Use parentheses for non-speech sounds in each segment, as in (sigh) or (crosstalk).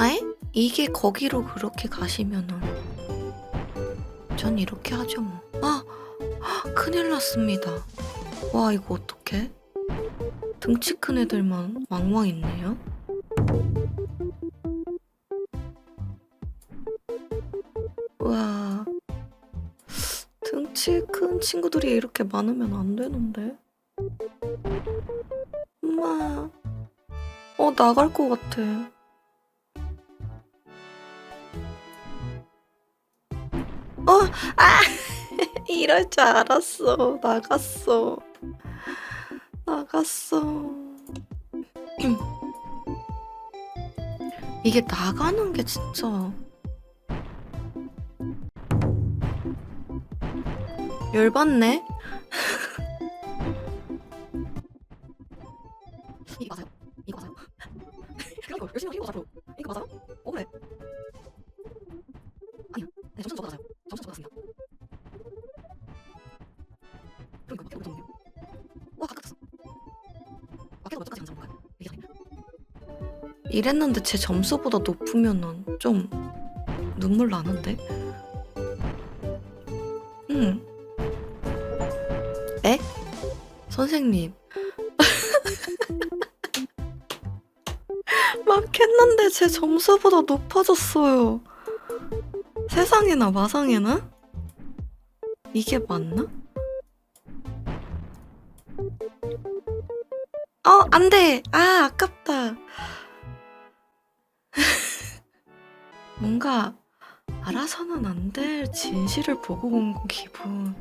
아에? 이게 거기로 그렇게 가시면은 전 이렇게 하죠 뭐. 아, 헉, 큰일 났습니다. 와 이거 어떡해? 등치 큰 애들만 왕왕 있네요. 와 등치 큰 친구들이 이렇게 많으면 안 되는데. 엄마, 어 나갈 것 같아. 아, (laughs) 이럴 줄 알았어. 나갔어. 나갔어. (clears throat) 이게 나가는 게 진짜 열받네. (laughs) 이거 맞아요? 이거 맞아요? (laughs) 그러니까 열심히 하고 이랬는데 제 점수보다 높으면은 좀 눈물 나는데. 응. 에? 선생님. (laughs) 막 했는데 제 점수보다 높아졌어요. 세상에나 마상에나? 이게 맞나? 어, 안 돼! 아, 아깝다. 뭔가 알아서는 안 될 진실을 보고 온 기분.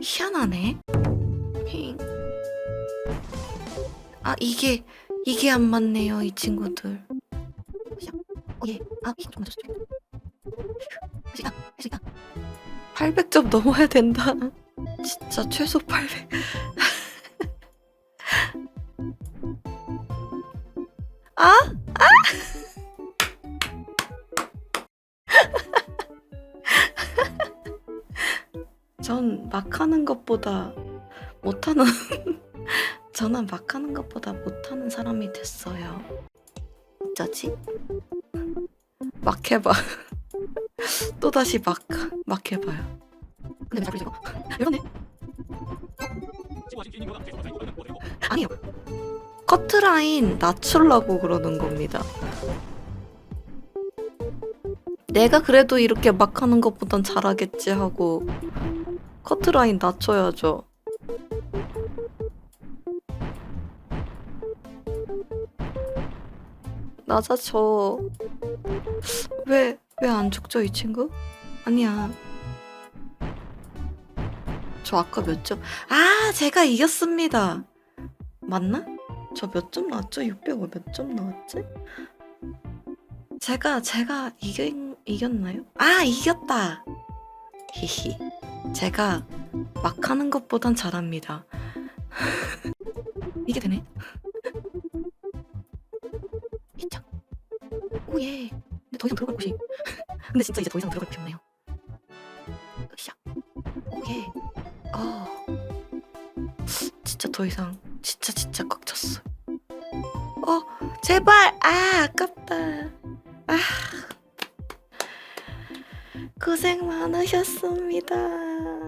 희한하네. 힝. 아, 이게, 이게 안 맞네요, 이 친구들. 시작. 어, 예. 아. 800점 넘어야 된다. 진짜 최소 800. (laughs) 아? 아? 전 막 하는 것보다 못하는 (laughs) 저는 막 하는 것보다 못하는 사람이 됐어요. 어쩌지? 막 해봐. (laughs) 또 다시 막, 막 해봐요. 근데 왜 자꾸 이거? 이러네. 아니요. 커트라인 낮추려고 그러는 겁니다. 내가 그래도 이렇게 막 하는 것보단 잘하겠지 하고 커트라인 낮춰야죠. 낮아져. 왜, 왜 안 죽죠, 이 친구? 아니야. 저 아까 몇 점? 아, 제가 이겼습니다. 맞나? 저 몇 점 나왔죠? 600원 몇 점 나왔지? 제가, 제가 이겼, 이겼나요? 아, 이겼다! 히히. 제가 막 하는 것보단 잘합니다. 이게 되네. 이짝. 오예. 근데 더 이상 들어갈 곳이. 근데 진짜 이제 더 이상 들어갈 곳이 없네요. 시작. 오예. 아. 진짜 더 이상 진짜 진짜 꽉 찼어. 어, 제발. 아, 아깝다. 고생 많으셨습니다.